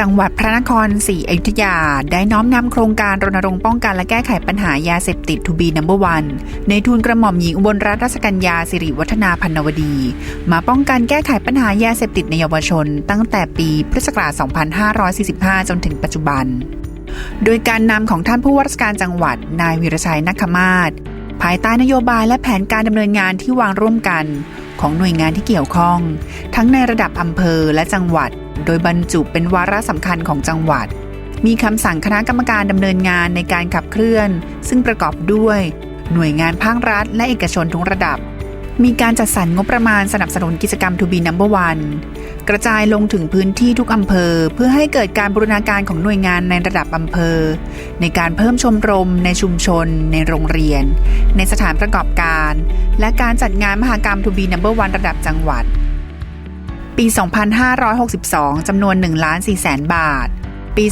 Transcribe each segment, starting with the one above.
จังหวัดพระนครศรีอยุธยา ได้น้อมนำโครงการรณรงค์ป้องกันและแก้ไขปัญหายาเสพติดทูบีนัมเบอร์วันในทุนกระหม่อมหญิงอุบลรัตนราชกัญญาสิริวัฒนาพันนวดี มาป้องกันแก้ไขปัญหายาเสพติดในเยาวชน ตั้งแต่ปีพุทธศักราช 2545 จนถึงปัจจุบัน โดยการนำของท่านผู้ว่าราชการจังหวัด นายวิรชัยนักขมาศภายใต้นโยบายและแผนการดำเนินงานที่วางร่วมกัน ของหน่วยงานที่เกี่ยวข้อง ทั้งในระดับอำเภอและจังหวัด โดยบรรจุเป็นวาระสำคัญของจังหวัด มีคำสั่งคณะกรรมการดำเนินงานในการขับเคลื่อน ซึ่งประกอบด้วย หน่วยงานภาครัฐ และเอกชนทุกระดับ มีการจัดสรรงบประมาณสนับสนุนกิจกรรมทูบีนัมเบอร์วันกระจายลงถึงพื้นที่ทุกอำเภอ เพื่อให้เกิดการบูรณาการของหน่วยงานในระดับอำเภอ ในการเพิ่มชมรม ในชุมชน ในโรงเรียน ในสถานประกอบการ และการจัดงานมหากรรมทูบีนัมเบอร์วันระดับจังหวัด ปี 2562 จำนวน1ล้าน4แสนบาท ปี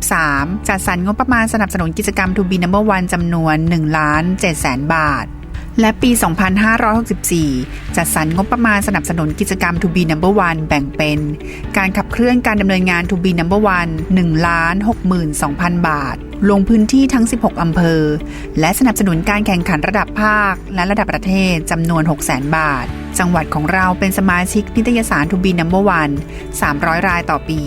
2563 จัดสรรงบประมาณสนับสนุนกิจกรรมทูบีนัมเบอร์วันจำนวน1ล้าน7แสนบาท และปี 2564 จัดสรรงบประมาณสนับสนุนกิจกรรม To be Number One แบ่งเป็น การขับเคลื่อนการดำเนินงาน To be Number One 1ล้าน62,000 บาทลงพื้นที่ทั้ง 16 อำเภอ และสนับสนุนการแข่งขันระดับภาคและระดับประเทศจำนวน 600,000 บาท จังหวัดของเราเป็นสมาชิกนิตยสาร To be Number One 300 รายต่อปี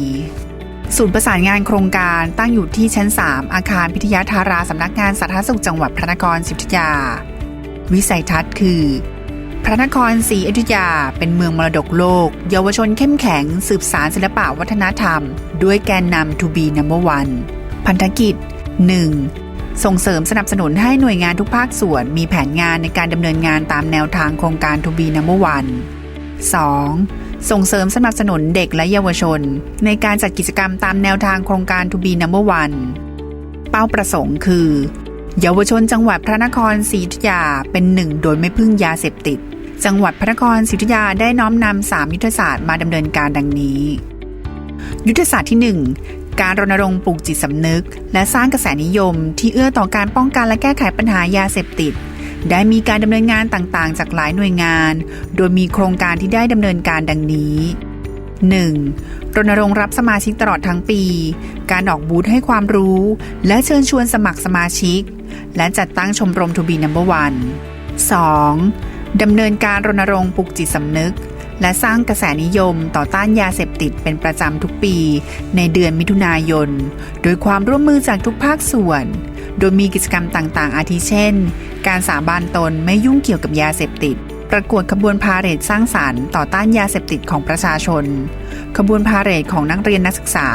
ศูนย์ประสานงานโครงการตั้งอยู่ที่ชั้น 3 อาคารพิทยาธาราสำนักงานสาธารณสุขจังหวัดพระนครศรีอยุธยา วิสัยทัศน์คือ พระนครศรีอยุธยาเป็นเมืองมรดกโลก เยาวชนเข้มแข็ง สืบสารศิลปะวัฒนธรรม ด้วยแกนนำ To be number one พันธกิจ 1. ส่งเสริมสนับสนุนให้หน่วยงานทุกภาคส่วน มีแผนงานในการดำเนินงานตามแนวทางโครงการ To be number one 2. ส่งเสริมสนับสนุนเด็กและเยาวชน ในการจัดกิจกรรมตามแนวทางโครงการ To be number one เป้าประสงค์คือ เยาวชนจังหวัดพระนครศรีอยุธยาเป็นหนึ่งโดยไม่พึ่งยาเสพติด จังหวัดพระนครศรีอยุธยาได้น้อมนำสามยุทธศาสตร์มาดำเนินการดังนี้ ยุทธศาสตร์ที่ 1 การรณรงค์ปลูกจิตสำนึก และสร้างกระแสนิยม ที่เอื้อต่อการป้องกันและแก้ไขปัญหายาเสพติด ได้มีการดำเนินงานต่างๆ จากหลายหน่วยงาน โดยมีโครงการที่ได้ดำเนินการดังนี้ 1. รณรงค์รับสมาชิกตลอดทั้งปี การออกบูธให้ความรู้ และเชิญชวนสมัครสมาชิก และจัดตั้งชมรมทูบีนัมเบอร์วัน 2. ดำเนินการรณรงค์ปลุกจิตสำนึก และสร้างกระแสนิยมต่อต้านยาเสพติดเป็นประจำทุกปี ในเดือนมิถุนายน โดยความร่วมมือจากทุกภาคส่วน โดยมีกิจกรรมต่างๆ อาทิเช่น การสาบานตนไม่ยุ่งเกี่ยวกับยาเสพติด ประกวดขบวนพาเหรดสร้างสารรค์ต่อต้านยาเสพติดของประชาชน ขบวนพาเหรดของนักเรียนนักศึกษา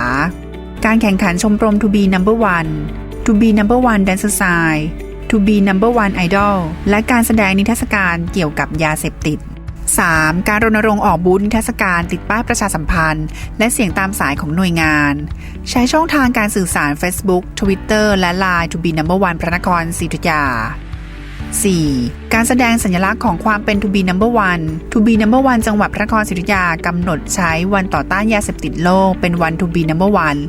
การแข่งขันชมรม To be number one To be number one dancer sign To be number one idol และการแสดงนิทรรศการเกี่ยวกับยาเสพติด 3. การรณรงค์ออกบูธนิทรรศการติดป้ายประชาสัมพันธ์ และเสียงตามสายของหน่วยงาน ใช้ช่องทางการสื่อสาร Facebook Twitter และ Line To be number one พระนครศรีธุยา 4. การแสดงสัญลักษณ์ของความเป็น To be number one To be number one จังหวัดพระนครศรีอยุธยากำหนดใช้วันต่อต้านยาเสพติดโลกเป็นวัน To be number one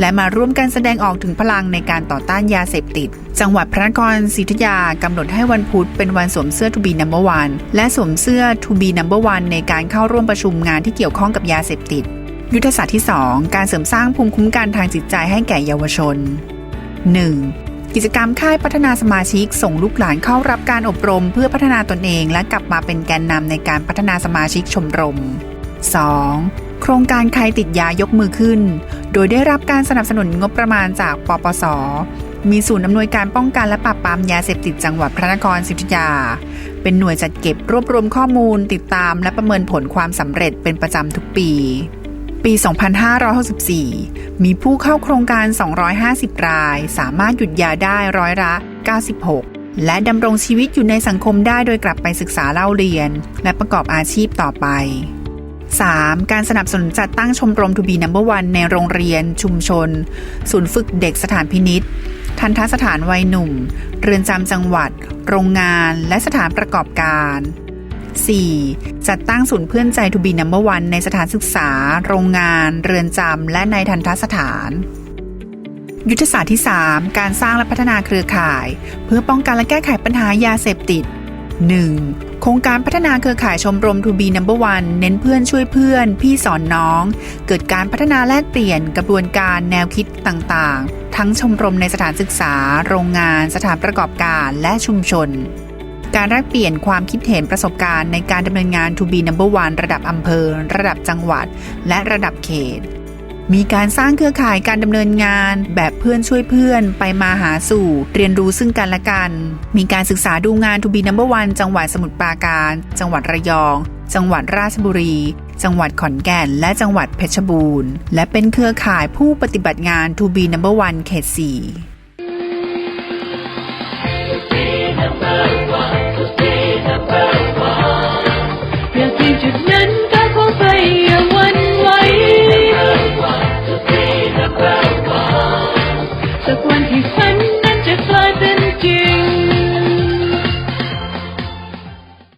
และมาร่วมกันแสดงออกถึงพลังในการต่อต้านยาเสพติด จังหวัดพระนครศรีอยุธยากำหนดให้วันพุธเป็นวันสวมเสื้อ To be number one และสวมเสื้อ To be number one ในการเข้าร่วมประชุมงานที่เกี่ยวข้องกับยาเสพติด ยุทธศาสตร์ที่ 2 การเสริมสร้างภูมิคุ้มกันทางจิตใจให้แก่เยาวชน 1. กิจกรรมค่ายพัฒนาสมาชิก ส่งลูกหลานเข้ารับการอบรม เพื่อพัฒนาตนเอง และกลับมาเป็นแกนนำในการพัฒนาสมาชิกชมรม 2. โครงการใครติดยายกมือขึ้น โดยได้รับการสนับสนุนงบประมาณจากปปส มีศูนย์อำนวยการป้องกันและปราบปรามยาเสพติดจังหวัดพระนครศรีอยุธยา เป็นหน่วยจัดเก็บรวบรวมข้อมูล ติดตามและประเมินผลความสำเร็จเป็นประจำทุกปี ปี 2564 มีผู้เข้าโครงการ 250 ราย สามารถหยุดยาได้ร้อยละ 96 และดำรงชีวิตอยู่ในสังคมได้โดยกลับไปศึกษาเล่าเรียน และประกอบอาชีพต่อไป 3. การสนับสนุนจัดตั้งชมรมทูบีนัมเบอร์วันในโรงเรียน ชุมชน ศูนย์ฝึกเด็กสถานพินิษทันทสถานวัยหนุ่ม เรือนจำจังหวัด โรงงาน และสถานประกอบการ 4. จัดตั้งศูนย์เพื่อนใจทูบีนัมเบอร์วันในสถานศึกษา โรงงาน เรือนจำ และในทันทสถาน ยุทธศาสตร์ที่ 3 การสร้างและพัฒนาเครือข่าย เพื่อป้องกันและแก้ไขปัญหายาเสพติด 1. โครงการพัฒนาเครือข่ายชมรม To Be Number One เน้นเพื่อนช่วยเพื่อน พี่สอนน้อง เกิดการพัฒนาแลกเปลี่ยนกระบวนการแนวคิดต่างๆ ทั้งชมรมในสถานศึกษา โรงงาน สถานประกอบการ และชุมชน การแลกเปลี่ยนความคิดเห็นประสบการณ์ในการดำเนินงาน To Be Number One ระดับอำเภอ ระดับจังหวัด และระดับเขต มีการสร้างเครือข่ายการดำเนินงานแบบเพื่อนช่วยเพื่อน ไปมาหาสู่ เรียนรู้ซึ่งกันและกัน มีการศึกษาดูงาน To Be Number One จังหวัดสมุทรปราการ จังหวัดระยอง จังหวัดราชบุรี จังหวัดขอนแก่น และจังหวัดเพชรบูรณ์ และเป็นเครือข่ายผู้ปฏิบัติงาน To Be Number One เขต4 Gece ben